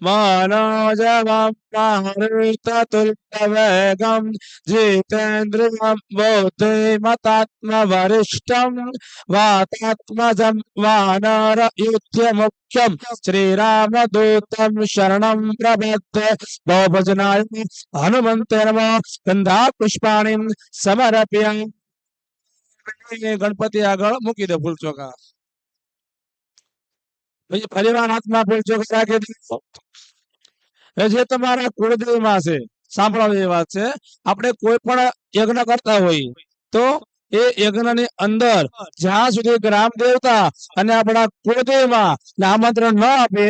मनोजवं महृततुल्यवेगं जितेन्द्रियं बुद्धिमतात्मवरिष्ठं वातात्मजं वानरयुध्यमुख्यं श्रीरामदूतं शरणं प्रपद्ये बहुभजनाय हनुमन्ते नमः गन्धा पुष्पाणिं समर्प्य ગણપતિ આગળ મૂકી દે ફૂલ ચોખા પછી ફરીવાર હાથમાં ફૂલ ચોખા રાખે જે તમારા કુળદેવમાં છે સાંભળવા એ વાત છે, આપણે કોઈ પણ યજ્ઞ કરતા હોઈએ તો એ યજ્ઞની અંદર જ્યાં સુધી ગ્રામ દેવતા અને આપણા કુળદેવમાં આમંત્રણ ન આપે,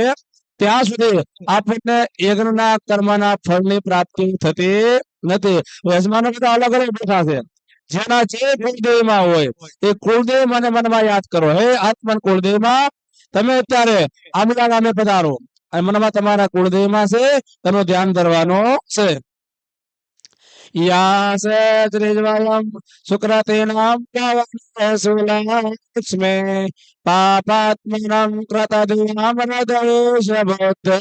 ત્યાં સુધી આપણને યજ્ઞના કર્મના ફળની પ્રાપ્તિ થતી નથી. યજમાનો બધા અલગ અલગ બેઠા છે. જેના જે કુળદેવમાં હોય, એ કુળદેવ મને મનમાં યાદ કરો. હે આત્મન કુળદેવમાં તમે અત્યારે આમલા ગામે પધારો અને મનમાં તમારા કુળદેવમાં છે તેનું ધ્યાન ધરવાનું છે યાસ ત્રિજ્વલમ શુક્રતેનામ સુલક્ષ્મે પાપાત્મનમ કૃતદુનામ હૃદયેશ બોધ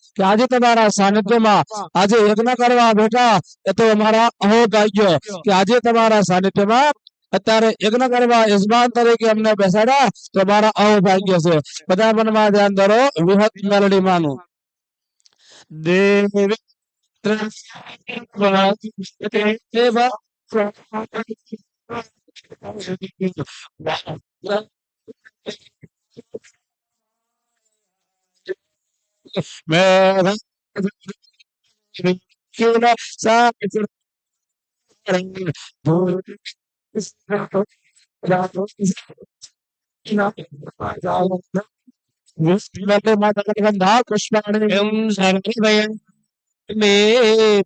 કે આજે તમારા સાનિધ્યમાં આજે યજ્ઞ કરવા બેઠા એ તો અમારા અહોભાગ્ય કે આજે તમારા સાનિધ્યમાં અત્યારે યજ્ઞ કરવા યજમાન તરીકે અમને બેસાડ્યા તો અમારા અહોભાગ્ય છે બધા મનમાં ધ્યાન ધરો વિહત મેલડી માનું દેવ મેઘ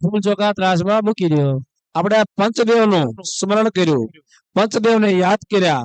ફૂલ ચોખા ત્રાસમાં મૂકી દો આપણે પંચદેવ નું સ્મરણ કર્યું પંચદેવ ને યાદ કર્યા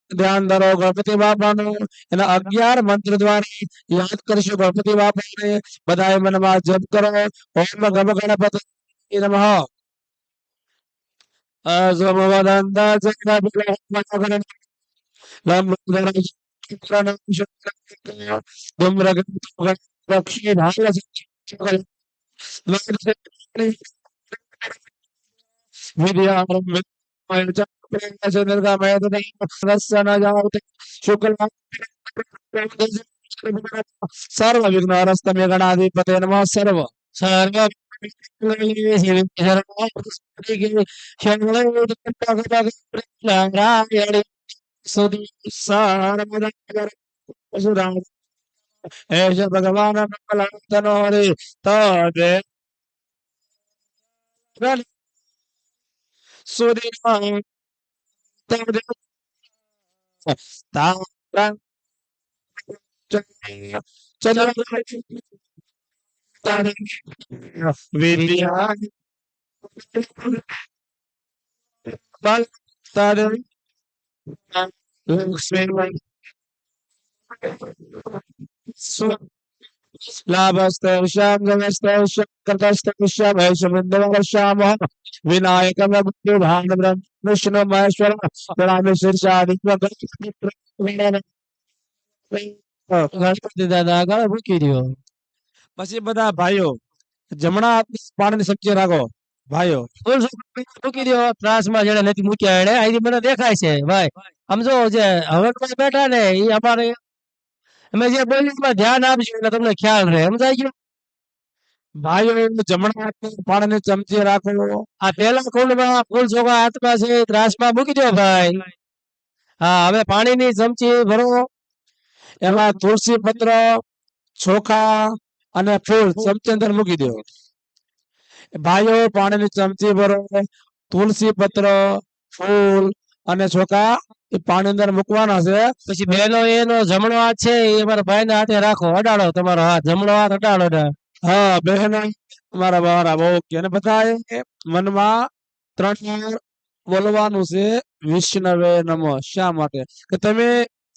ધ્યાન ધરો ગણપતિ બાપાનું એના અગિયાર મંત્ર દ્વારા યાદ કરશો ગણપતિ બાપાને બધા મનમાં જપ કરો ઓમ ગમ ગણપતિ નમઃ चंद्र शुक्ल सर्व विघ्न रस्तम गणाधिपते नम सर्व सर्व भगवान मंगलांतनोरे तदे ta đang cho nên ta vì vì bắt ta đến lưng xuyên mình xuống પ્રણામી શીર્ષાદિ ગણપતિ દાદા આગળ મૂકી દો પછી બધા ભાઈઓ જમણા હાથની પાણીની રાખો ભાઈઓ મૂકી દો ત્રાસમાં જેને નથી મૂક્યા એને અહીંથી મને દેખાય છે ભાઈ સમજો જે હવે બેઠા ને એ અમારે અમે જે બોલીએ ધ્યાન આપજો એટલે તમને ખ્યાલ રહે. સમજાય ગયો? ભાઈઓ જમણા હાથની પાણીની ચમચી રાખો. આ પેલા કુંડમાં ફૂલ છોકરા હાથમાં છે, ત્રાસમાં મૂકી દો ભાઈ. હા, હવે પાણીની ચમચી ભરો. એમાં તુલસી પત્ર, ચોખા અને ફૂલ ચમચી અંદર મૂકી દો. ભાઈઓ, પાણીની ચમચી ભરો. તુલસી પત્ર, ફૂલ અને ચોખા એ પાણી અંદર મૂકવાના છે. પછી બેનો એનો જમણો હાથ છે એ અમારા ભાઈના હાથે રાખો અડાડો તમારો હાથ જમણો હાથ અડાડો ને હા બહેનો મારા બારા બહુ કે અને બધા મનમાં ત્રણ બોલવાનું છે વિષ્ણવે નમો શા માટે? કે તમે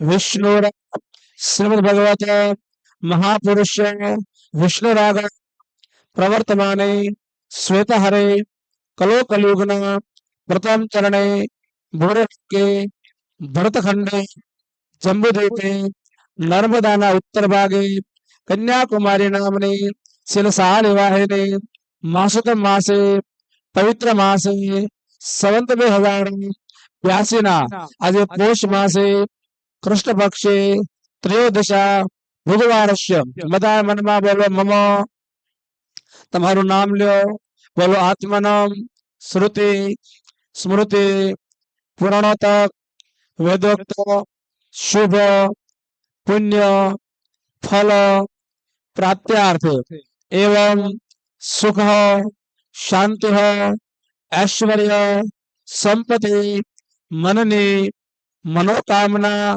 विष्णु श्रीमद भगवत महापुरुष विष्णुराग श्वेत हरे कलो कलयुगन प्रथम चरणे भरत भरतखंडे जम्बूद्वीपे नर्मदाना उत्तर भागे कन्याकुमारी नामने शिलसा निवाहिने मासुतम मासे पवित्र मासे सवंत में हज़ार प्यासीना आज पोष मासे કૃષ્ણ પક્ષે ત્રયોદશા ભુગવારસ્ય બધા મનમાં બોલો મમ તમારું નામ લ્યો. બોલો આત્મનામ શ્રુતિ સ્મૃતિ પુરાણોતક વેદોક્ત શુભ પુણ્ય ફલ પ્રાપ્ત્યાર્થ. એવમ સુખ શાંતિ ઐશ્વર્ય સંપત્તિ મનની મનોકામના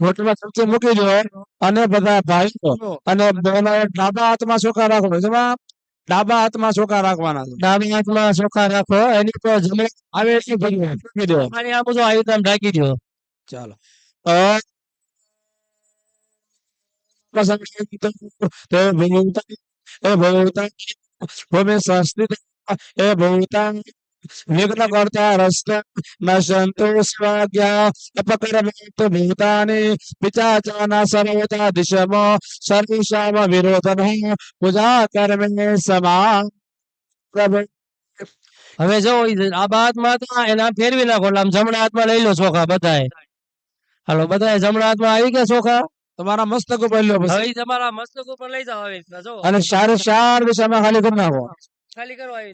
હોટલમાં ખર્ચે મૂકી દો અને બધા ભાઈઓ અને બહેનો ડાબા હાથમાં ચોખા રાખો. જેમાં ડાબા હાથમાં ચોખા રાખવાના છે. ડાબી હાથમાં ચોખા રાખો. એની પર જમણે આવે એટલી ભરી મૂકી દો. આ બધું આવી ઢાંકી દો. ચાલો. પ્રસંગ એ ભૂતા ભૂમિ સંસ્થિત એ ભૂતા વિઘ્ન કરતા રસ્તા ન સંતોષવાગ્યા અપકર્મિત ભૂતાની પિચાચાના સર્વતા દિશમો સર્વેશામ વિરોધન પૂજા કર્મે સમા પ્રભુ હવે જો ઈ ડાબા હાથમાં હતા એને આમ ફેરવી નાખો એટલે આમ જમણા હાથમાં લઈ લો ચોખા બધાય હાલો બધાય જમણા હાથમાં આવી ગયા ચોખા તમારા મસ્તક ઉપર લ્યો પછી હવે ઈ તમારા મસ્તક ઉપર લઈ જાઓ આવી રીતના જો અને ચારે ચાર દિશામાં ખાલી કરી નાખો ખાલી કરો આવી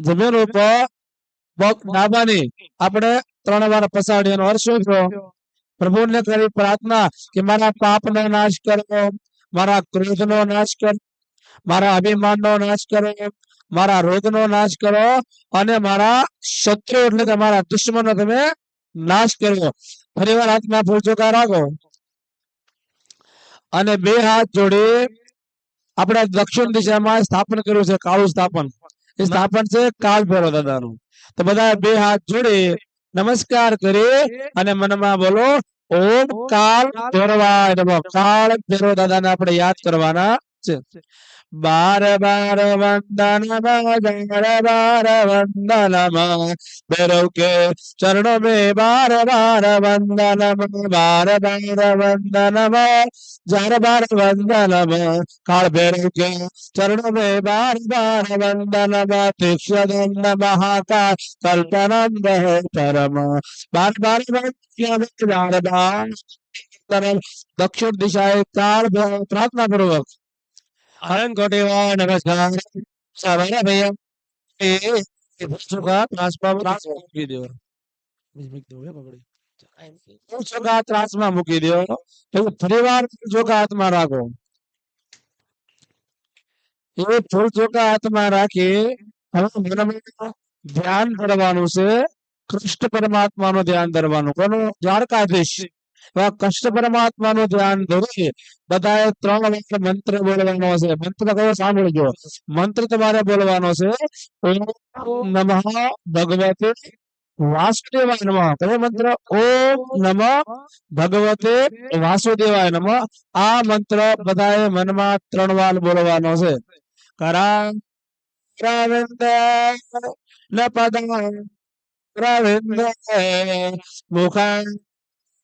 જમીન ઉપર ડાબાની આપણે ત્રણ વાર પસાડી એનો અર્થ શું થયો પ્રભુને કરી પ્રાર્થના કે મારા પાપનો નાશ કરો મારા ક્રોધનો નાશ કરો મારા અભિમાનનો નાશ કરો મારા રોગનો નાશ કરો અને મારા શત્રુ એટલે કે મારા દુશ્મનો તમે નાશ કરો ફરી વાર હાથમાં ફૂલ ચોખા રાખો. અને બે હાથ જોડી આપણે દક્ષિણ દિશામાં સ્થાપન કર્યું છે કાળું સ્થાપન. એ સ્થાપન છે કાલ ભૈરવ દાદાનું. તો બધા બે હાથ જોડે નમસ્કાર કરે અને મનમાં બોલો, ઓમ કાલ ભૈરવાય નમઃ. કાળ ભૈરવ દાદાને આપણે યાદ કરવાના છે. बार बार वंदन बार बार वंदन भैरव के चरणों में बार बार वंदनम बार बार वंदन जार बार वंदनम काल भैरव के चरणों में बार बार वंदन तीक्षण महाकाल कल्पनंद है परम। बार बार वंदनम बार बार दक्षिण दिशाएँ काल प्रार्थना पूर्वक। કોટેવા નમસ્કાર. સવારે ભૈયા. એ એ ચોખા ત્રાસમાં મૂકી દો. ફૂલ ચોખા ત્રાસમાં મૂકી ચોખા હાથમાં રાખો. એ ફૂલ ચોખા હાથમાં રાખી હવે મનમાં ધ્યાન કરવાનું છે. કૃષ્ણ પરમાત્માનું ધ્યાન ધરવાનું. કોનું? દ્વારકાધીશ. એવા કૃષ્ણ પરમાત્માનું ધ્યાન ધરી બધાએ ત્રણ વાર મંત્ર બોલવાનો છે મંત્ર કયો સાંભળજો મંત્ર તમારે બોલવાનો છે ઓમ નમઃ ભગવતે વાસુદેવાય નમઃ કયો મંત્ર ઓમ નમઃ ભગવતે વાસુદેવાય નમઃ આ મંત્ર બધાએ મનમાં ત્રણ વાર બોલવાનો છે કરા પ્રવિંદ ન પદ પ્રવિંદ મુખા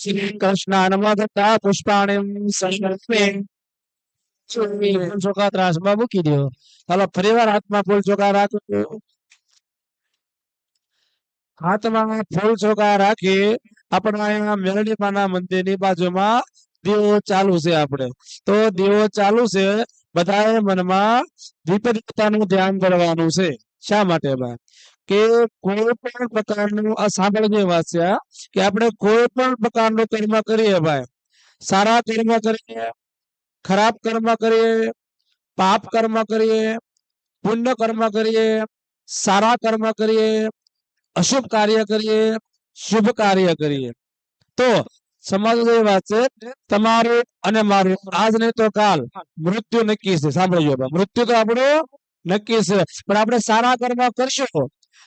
હે નાતના યણ સુરે શ્રી કૃષ્ણ નમઃ પુષ્પાણિમ સંકલ્પે ચોખા ત્રાસમાં મૂકી દો ચાલો ફરીવાર હાથમાં ફૂલ ચોખા રાખો હાથમાં ફૂલ ચોખા રાખી આપણા મેરડીમાના મંદિરની બાજુમાં દીવો ચાલુ છે આપણે. તો દીવો ચાલુ છે બધાએ મનમાં વિપરીતતાનું ધ્યાન કરવાનું છે. શા માટે બા કે કોઈ પણ પ્રકારનું, આ સાંભળની વાત કે આપણે કોઈ પણ પ્રકારનું કર્મ કરીએ ભાઈ, સારા કર્મ કરીએ, ખરાબ કર્મ કરીએ, પાપ કર્મ કરીએ, પુણ્ય કર્મ કરીએ, સારા કર્મ કરીએ, અશુભ કાર્ય કરીએ, શુભ કાર્ય કરીએ. તો સમજવાની વાત છે, તમારું અને મારું, આજ નહીં તો કાલ, મૃત્યુ નક્કી છે, સાંભળજો, મૃત્યુ તો આપણું નક્કી છે, પણ આપણે સારા કર્મ કરશું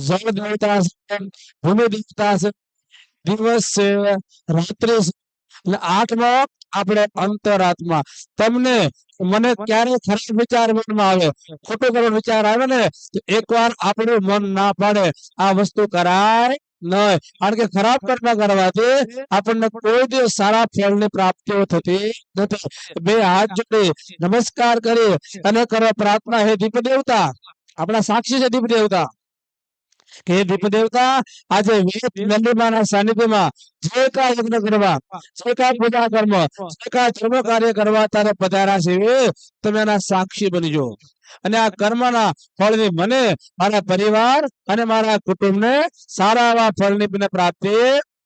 જળ દેવતા છે ભૂમિ દેવતા છે દિવસ છે રાત્રિ છે એટલે આઠમાં આપણે અંતરાત્મા. તમને મને ક્યારે ખરાબ વિચાર મનમાં આવે? ખોટો ખરો વિચાર આવે ને, તો એકવાર આપણું મન ના પાડે. આ વસ્તુ કરાય નહીં. કારણ કે ખરાબ કર્મ કરવાથી આપણને કોઈ દિવસ સારા ફળની પ્રાપ્તિઓ થતી નથી. બે હાથ જોડી નમસ્કાર કરી અને કરો. પ્રાર્થના હે દીપ દેવતા આપણા સાક્ષી છે દીપ દેવતા હે દીપ દેવતા આજે નંદીમાના સાનિધ્યમાં જે કા યજ્ઞ કરવા જે કા પૂજા કર્મ જે કા ધર્મ કાર્ય કરવા તારે પધારા છે. તમે એના સાક્ષી બનજો અને આ કર્મના ફળની મને મારા પરિવાર અને મારા કુટુંબને સારા એવા ફળની મને પ્રાપ્તિ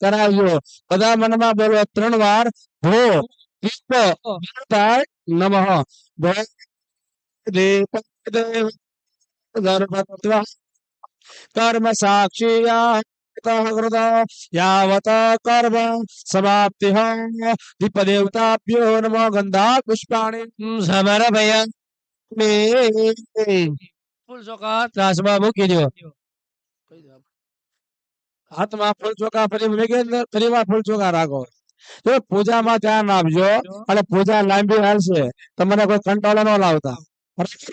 કરાવજો. બધા મનમાં બોલો ત્રણ વાર ભો દીપ નમઃ. ભો દીપ દેવ ગર્ભત્વા કર્મ સાક્ષિયા કૃત યાવત કર્મ સમાપ્તિ દીપ દેવતાભ્યો નમો ગંધા પુષ્પાણી સામારા ભૈયા મે ફૂલ ચોખા ત્રાસમાં મૂકી દો હાથમાં ફૂલ ચોખા ફરી મૂકી અંદર ફરીવાર ફૂલ ચોખા રાખો તો પૂજામાં ધ્યાન આપજો અને પૂજા લાંબી હાલશે તમને કોઈ કંટાળો ન લાવતા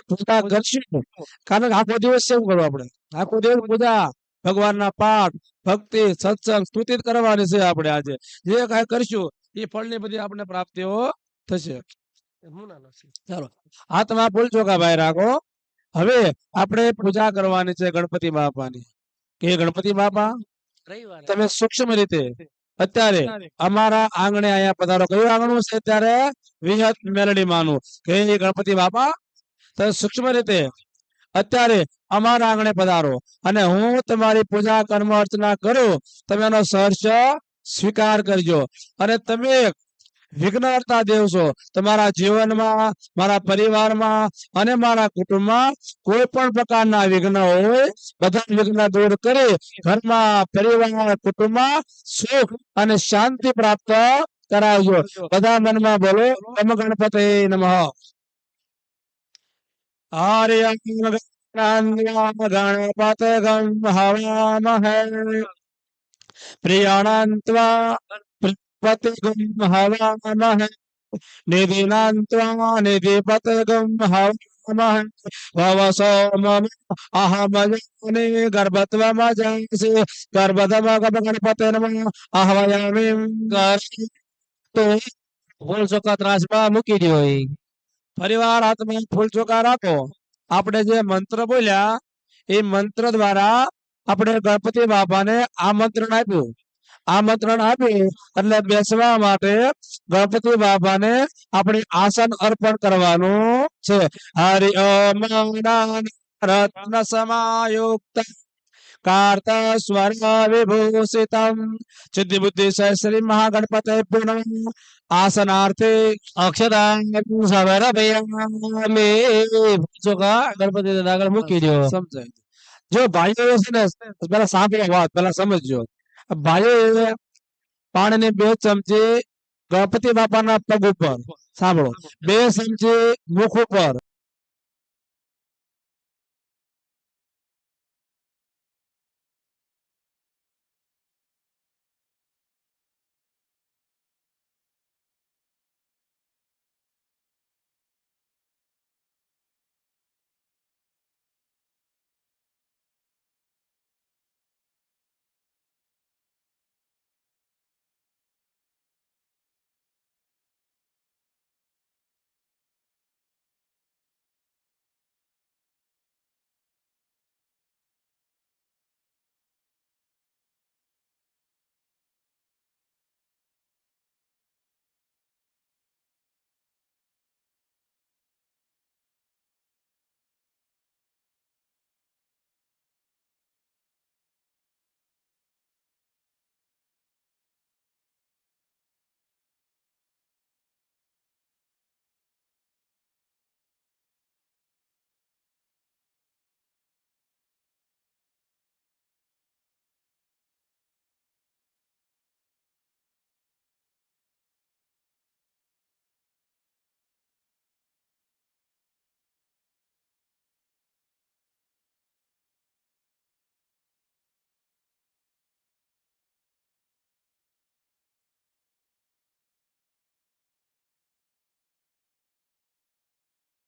પૂજા કરશું. કારણ કે આખો દિવસ શું કરવું આપણે? આખો દિવસ પૂજા ભગવાનના પાઠ ભક્તિ સત્સંગ સ્તુતિ કરવાની છે આપણે આજે. જે કાંઈ કરશું એ ફળની બધી આપણે પ્રાપ્તિઓ થશે. ચાલો હાથમાં ભૂલ ચોખા ભાઈ રાખો. હવે આપણે પૂજા કરવાની છે ગણપતિ બાપાની. કે ગણપતિ બાપા? તમે સૂક્ષ્મ રીતે અત્યારે અમારા આંગણે અહીંયા પધારો. કયું આંગણું છે અત્યારે? વિહત મેલડી માનું. કે ગણપતિ બાપા સૂક્ષ્મ રીતે અત્યારે અમારા આંગણે પધારો અને હું તમારી પૂજા કર્મ અર્ચના કરું તમે એનો સહર્ષ સ્વીકાર કરજો. અને તમે વિઘ્નહર્તા દેવ તમારા જીવનમાં, મારા પરિવારમાં અને મારા કુટુંબમાં કોઈ પણ પ્રકારના વિઘ્ન હોય, બધા વિઘ્ન દૂર કરી ઘરમાં પરિવાર કુટુંબમાં સુખ અને શાંતિ પ્રાપ્ત કરાવજો. બધા મનમાં બોલો ગણપતે નમઃ. आर्यपत गणपत हवामहे प्रियाणान्त्वा प्रतिगुं हवामहे निधिपत निधिपतिगुं हवामहे भव अहमजने गर्भत्मजे गर्भतम गर्भतमगणपते नम अहमयामि तो बोल सो का त्रासबा मुकी दी होई ફરીવાર હાથમાં ફૂલ ચોખા રાખો આપણે જે મંત્ર બોલ્યા, એ મંત્ર દ્વારા આપણે ગણપતિ બાપાને આમંત્રણ આપ્યું. આમંત્રણ આપ્યું એટલે બેસવા માટે ગણપતિ બાપાને આપણે આસન અર્પણ કરવાનું છે. હરિ ઓમ રત્ન સમાયુક્ત. કાર્ત સ્વર વિભૂષિતમ સિદ્ધિ બુદ્ધિ શ્રી મહાગણપતે પૂર્ણ આસનાર્થે અક્ષતા સામારા ભૈયા મે ચોખા ગણપતિ દાદા આગળ મૂકી દો સમજાય જો ભાઈઓ છે ને પેલા સાંભળો વાત પેલા સમજજો ભાઈઓ પાણીની બે ચમચી ગણપતિ બાપાના પગ ઉપર સાંભળો બે ચમચી મુખ ઉપર